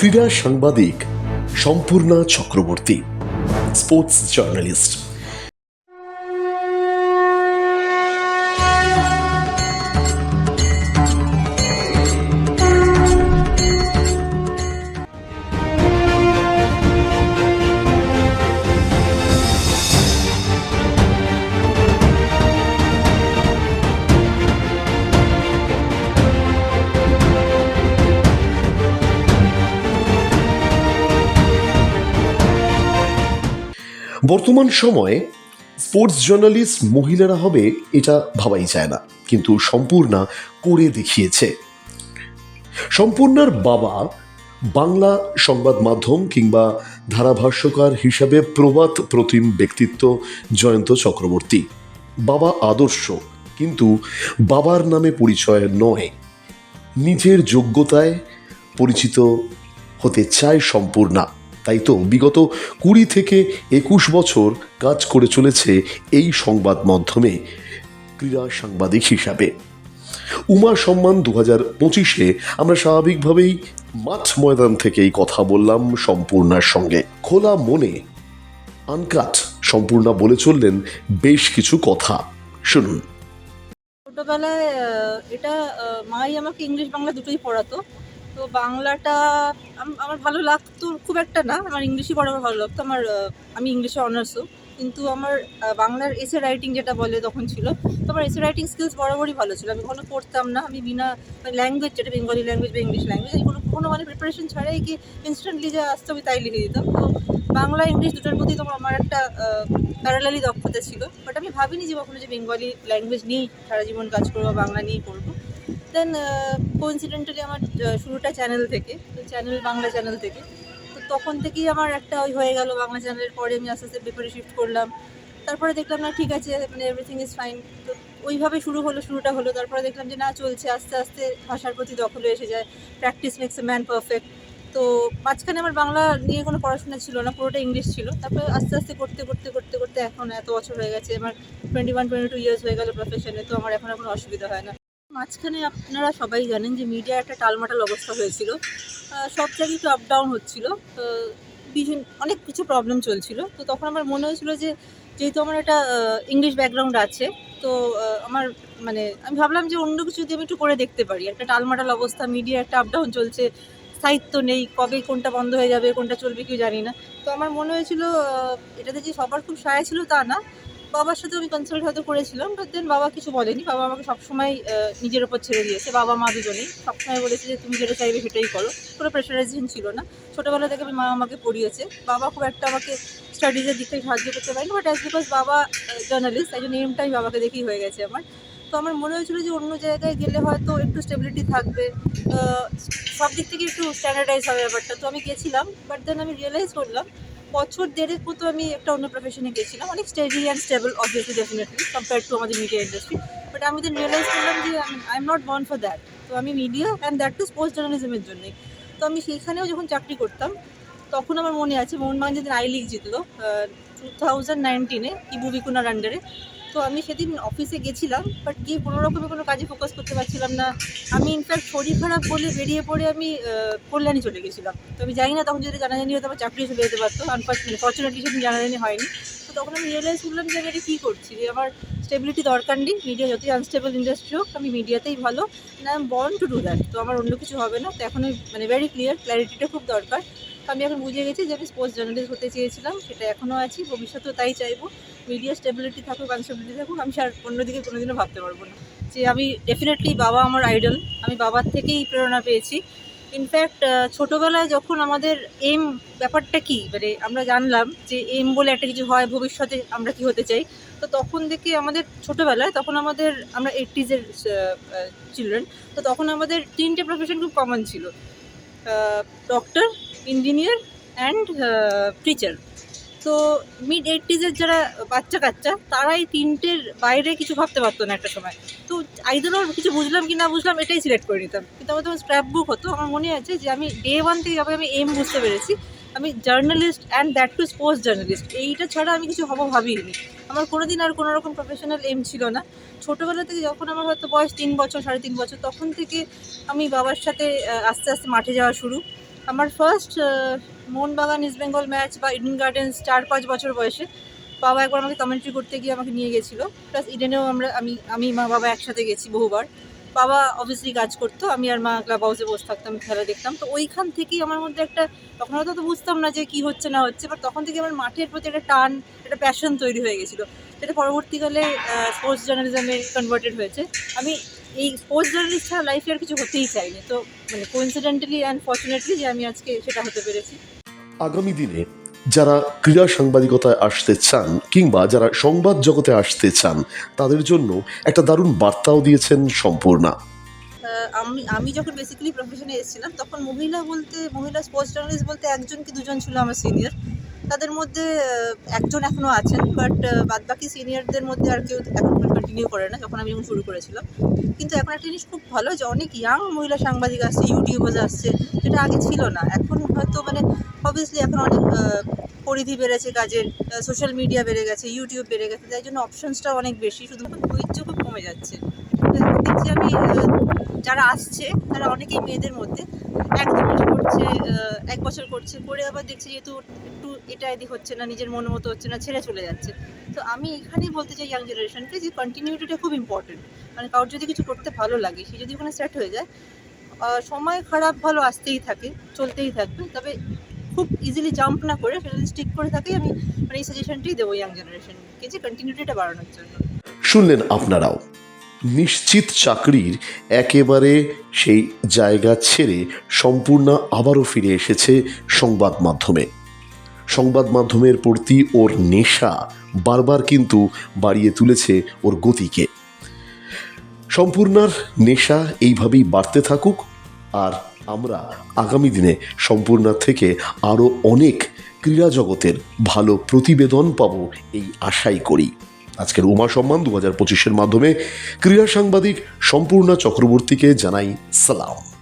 ক্রীড়া সাংবাদিক Sampurna Chakraborty sports journalist. বর্তমান সময়ে স্পোর্টস জার্নালিস্ট মহিলারা হবে এটা ভাবাই যায় না, কিন্তু সম্পূর্ণা করে দেখিয়েছে। সম্পূর্ণার বাবা বাংলা সংবাদ মাধ্যম কিংবা ধারাভাষ্যকার হিসাবে প্রবাদ প্রতিম ব্যক্তিত্ব জয়ন্ত চক্রবর্তী। বাবা আদর্শ, কিন্তু বাবার নামে পরিচয় নয়। নিজের যোগ্যতায় পরিচিত হতে চায় সম্পূর্ণা। তাই তো বিগত কুড়ি থেকে একুশ বছর কাজ করে চলেছে এই সংবাদ মাধ্যমে, ক্রীড়া সাংবাদিক হিসাবে। উমা সম্মান দু হাজার পঁচিশে আমরা স্বাভাবিকভাবেই মাঠ ময়দান থেকেই কথা বললাম সম্পূর্ণার সঙ্গে। খোলা মনে আনকাট সম্পূর্ণা বলে চললেন বেশ কিছু কথা। শুনুন। ছোটোবেলায় এটা মাই আমাকে ইংলিশ বাংলা দুটোই পড়াতো। তো বাংলাটা আমার ভালো লাগতো খুব একটা না। আমার ইংলিশই পড়াবার ভালো লাগতো। আমার আমি ইংলিশে অনার্সও কিন্তু আমার বাংলার এসে রাইটিং যেটা বলে তখন ছিল, তো আমার এসে রাইটিং স্কিলস বরাবরই ভালো ছিল। আমি কোনো পড়তাম না। আমি বিনা ল্যাঙ্গুয়েজ যেটা বেঙ্গলি ল্যাঙ্গুয়েজ বা ইংলিশ ল্যাঙ্গুয়েজ কোনো কোনো মানে প্রিপারেশন ছাড়াই কি ইনস্ট্যান্টলি যা আসতো আমি তাই লিখে দিতাম। তো বাংলা ইংলিশ দুটোর প্রতি তোমার আমার একটা প্যারালালি দক্ষতা ছিল। বাট আমি ভাবিনি যে কখনো যে বেঙ্গলি ল্যাঙ্গুয়েজ নিয়েই সারা জীবন কাজ করব বাংলা নিয়েই করব দেন কোইন্সিডেন্টালি আমার শুরুটা চ্যানেল থেকে, তো চ্যানেল বাংলা চ্যানেল থেকে। তো তখন থেকেই আমার একটা ওই হয়ে গেল বাংলা চ্যানেলের পরে আমি আস্তে আস্তে পেপারে শিফট করলাম। তারপরে দেখলাম, না, ঠিক আছে মানে এভরিথিং ইজ ফাইন তো ওইভাবে শুরু হলো, শুরুটা হলো। তারপরে দেখলাম যে, না, চলছে, আস্তে আস্তে ভাষার প্রতি দখল এসে যায়। Practice makes a man perfect তো মাঝখানে আমার বাংলা নিয়ে কোনো পড়াশোনা ছিল না, পুরোটা ইংলিশ ছিল। তারপরে আস্তে আস্তে করতে করতে করতে করতে এখন এত বছর হয়ে গেছে। আমার twenty one twenty two years হয়ে গেল প্রফেশনে তো আমার এখন কোনো অসুবিধা হয় না। মাঝখানে আপনারা সবাই জানেন যে মিডিয়া একটা টালমাটাল অবস্থা হয়েছিল। সব জায়গায় একটু আপ ডাউন হচ্ছিল। বিভিন্ন, অনেক কিছু প্রবলেম চলছিল। তো তখন আমার মনে হয়েছিল যে, যেহেতু আমার একটা ইংলিশ ব্যাকগ্রাউন্ড আছে, তো আমার মানে আমি ভাবলাম যে অন্য কিছু যদি আমি একটু করে দেখতে পারি। একটা টালমাটাল অবস্থা মিডিয়া একটা আপ ডাউন চলছে স্থায়িত্ব নেই, কবে কোনটা বন্ধ হয়ে যাবে, কোনটা চলবে কেউ জানি না। তো আমার মনে হয়েছিল এটাতে যে সবার খুব সায় ছিল তা না। বাবার সাথে আমি কনসাল্ট হয়তো করেছিলাম বাট দেন বাবা কিছু বলেনি। বাবা আমাকে সবসময় নিজের ওপর ছেড়ে দিয়েছে। বাবা মা দুজনেই সবসময় বলেছে যে, তুমি যেটা চাইবে সেটাই করো। কোনো প্রেশারাইজেশন ছিল না। ছোটোবেলা থেকে আমি মা আমাকে পড়িয়েছে। বাবা খুব একটা আমাকে স্টাডিজের দিক থেকে সাহায্য করতে পারেনি বাট অ্যাজ বিকজ বাবা জার্নালিস্ট তাই জন্য এমটা আমি বাবাকে দেখেই হয়ে গেছে আমার। তো আমার মনে হয়েছিল যে, অন্য জায়গায় গেলে হয়তো একটু স্টেবিলিটি থাকবে। সব দিক থেকে একটু স্ট্যান্ডার্ডাইজ হবে ব্যাপারটা। তো আমি গেছিলাম বাট দেন আমি রিয়েলাইজ করলাম বছর দেড়েক মতো আমি একটা অন্য প্রফেশনে গেছিলাম। অনেক steady and stable obviously definitely compare to আমাদের মিডিয়া ইন্ডাস্ট্রি বাট আমি দেন রিয়েলাইজ করলাম যে I am not born for that তো আমি media and that to sports জার্নালিজমের জন্যে। তো আমি সেইখানেও যখন চাকরি করতাম, তখন আমার মনে আছে, মোহনবাগান যেদিন আই লিগ জিতলো টু থাউজেন্ড নাইনটিনে ইবু বিকুনার আন্ডারে তো আমি সেদিন অফিসে গেছিলাম বাট গিয়ে কোনো রকমের কোনো কাজে ফোকাস করতে পারছিলাম না। আমি ইনফ্যাক্ট শরীর খারাপ বলে বেরিয়ে পড়ে আমি কল্যাণী চলে গেছিলাম। তো আমি জানি না, তখন যদি জানাজানি হতো আমার চাকরি চলে যেতে পারতো। আনফর্চুনেটলি ফর্চুনেটলি সেদিন জানাজানি হয়নি। তো তখন আমি রিয়েলাইজ করলাম যে আমি এটা কী করছি? যে আমার স্টেবিলিটি দরকার নেই মিডিয়া যতই আনস্টেবল ইন্ডাস্ট্রি হোক, আমি মিডিয়াতেই ভালো I am born to do that তো আমার অন্য কিছু হবে না। তো এখন মানে ভেরি ক্লিয়ার ক্ল্যারিটিটা খুব দরকার। তো আমি এখন বুঝে গেছি যে আমি স্পোর্টস জার্নালিস্ট হতে চেয়েছিলাম, সেটা এখনও আছি, ভবিষ্যতেও তাই চাইব। মিডিয়া স্টেবিলিটি থাকুক আনস্টেবিলিটি থাকুক, আমি আর অন্যদিকে কোনোদিনও ভাবতে পারব না। যে আমি ডেফিনেটলি বাবা আমার আইডল আমি বাবার থেকেই প্রেরণা পেয়েছি। ইনফ্যাক্ট ছোটোবেলায় যখন আমাদের এম ব্যাপারটা কি মানে আমরা জানলাম যে এম বলে একটা কিছু হয়, ভবিষ্যতে আমরা কি হতে চাই, তো তখন থেকে আমাদের ছোটোবেলায় তখন আমাদের, আমরা এইটিজের চিলড্রেন তো তখন আমাদের তিনটে প্রফেশন খুব কমন ছিল। ডক্টর ইঞ্জিনিয়ার অ্যান্ড টিচার তো মিড এইটিজের যারা বাচ্চা কাচ্চা তারা এই তিনটের বাইরে কিছু ভাবতে পারতো না একটা সময়। তো আইদারও কিছু বুঝলাম কি না বুঝলাম, এটাই সিলেক্ট করে নিতাম। কিন্তু আমার তখন স্ক্র্যাপ বুক হতো, আমার মনে আছে যে আমি ডে ওয়ান থেকে যবে আমি এম বুঝতে পেরেছি, আমি journalist and that to sports journalist এইটা ছাড়া আমি কিছু হব ভাবিনি। আমার কোনো দিন আর কোনো রকম প্রফেশনাল এম ছিল না। ছোটোবেলা থেকে যখন আমার হয়তো বয়স তিন বছর, সাড়ে তিন বছর, তখন থেকে আমি বাবার সাথে আস্তে আস্তে মাঠে যাওয়া শুরু। আমার first Mohun Bagan East Bengal match বা ইডেন গার্ডেন্স চার পাঁচ বছর বয়সে বাবা একবার আমাকে কমেন্ট্রি করতে গিয়ে আমাকে নিয়ে গেছিল। প্লাস ইডেনেও আমরা, আমি আমি মা বাবা একসাথে গেছি বহুবার। বাবা অবভিয়াসলি কাজ করতো, আমি আর মা ক্লাব হাউসে বসে থাকতাম, খেলা দেখতাম। তো ওইখান থেকেই আমার মধ্যে একটা, তখন হয়তো তো বুঝতাম না যে কি হচ্ছে না হচ্ছে বাট তখন থেকে আমার মাঠের প্রতি একটা টান, একটা প্যাশন তৈরি হয়ে গেছিল। যেটা পরবর্তীকালে স্পোর্টস জার্নালিজমে কনভার্টেড হয়েছে। আমি এই স্পোর্টস জার্নালিস্ট ছাড়া লাইফে আর কিছু হতেই চাইনি। তো মানে কোইন্সিডেন্টালি অ্যান্ড ফর্চুনেটলি যে আমি আজকে সেটা হতে পেরেছি। আগামী দিনে যারা ক্রীড়া সাংবাদিকতায় আসতে চান কিংবা যারা সংবাদ জগতে আসতে চান তাদের জন্য একটা দারুণ বার্তাও দিয়েছেন সম্পূর্ণা। আমি আমি যখন বেসিক্যালি প্রফেশনে এসেছিলাম তখন মহিলা বলতে মহিলা স্পোর্টস জার্নালিস্ট বলতে একজন কি দুজন ছিল আমার সিনিয়র তাদের মধ্যে একজন এখনও আছেন বাট বাদবাকি সিনিয়রদের মধ্যে আর কেউ এখন কন্টিনিউ করে না, যখন আমি যখন শুরু করেছিলাম। কিন্তু এখন একটা জিনিস খুব ভালো যে, অনেক ইয়াং মহিলা সাংবাদিক আসছে ইউটিউবার্স আসছে, যেটা আগে ছিল না। এখন হয়তো মানে অবভিয়াসলি এখন অনেক পরিধি বেড়েছে কাজের সোশ্যাল মিডিয়া বেড়ে গেছে ইউটিউব বেড়ে গেছে তাই জন্য অপশনসটাও অনেক বেশি শুধু ধৈর্য খুব কমে যাচ্ছে। দেখছি আমি যারা আসছে, তারা অনেকেই মেয়েদের মধ্যে, এক দু মাস করছে এক বছর করছে, করে আবার দেখছি যেহেতু এটা এদিক হচ্ছে না, নিজের মন মতো হচ্ছে না, ছেড়ে চলে যাচ্ছে। তো আমি এখানেই বলতে চাই ইয়াং জেনারেশনকে যে কন্টিনিউটিটা খুব ইম্পর্টেন্ট মানে কারোর যদি কিছু করতে ভালো লাগে, সে যদি ওখানে সেট হয়ে যায় সময় খারাপ ভালো আসতেই থাকে, চলতেই থাকবে। তবে খুব ইজিলি জাম্প না করে, সেটা যদি স্টিক করে থাকে, আমি মানে এই সাজেশনটাই দেবো ইয়াং জেনারেশনকে যে কন্টিনিউটিটা বাড়ানোর জন্য। শুনলেন আপনারাও? নিশ্চিত চাকরির একেবারে সেই জায়গা ছেড়ে সম্পূর্ণ আবারও ফিরে এসেছে সংবাদ মাধ্যমে। সংবাদ মাধ্যমের প্রতি ওর নেশা বারবার কিন্তু বাড়িয়ে তুলেছে ওর গতিকে। সম্পূর্ণার নেশা এইভাবেই বাড়তে থাকুক আর আমরা আগামী দিনে সম্পূর্ণার থেকে আরও অনেক ক্রীড়া জগতের ভালো প্রতিবেদন পাবো এই আশাই করি। আজকের উমা সম্মান দু হাজার পঁচিশের মাধ্যমে ক্রীড়া সাংবাদিক সম্পূর্ণা চক্রবর্তীকে জানাই সালাম।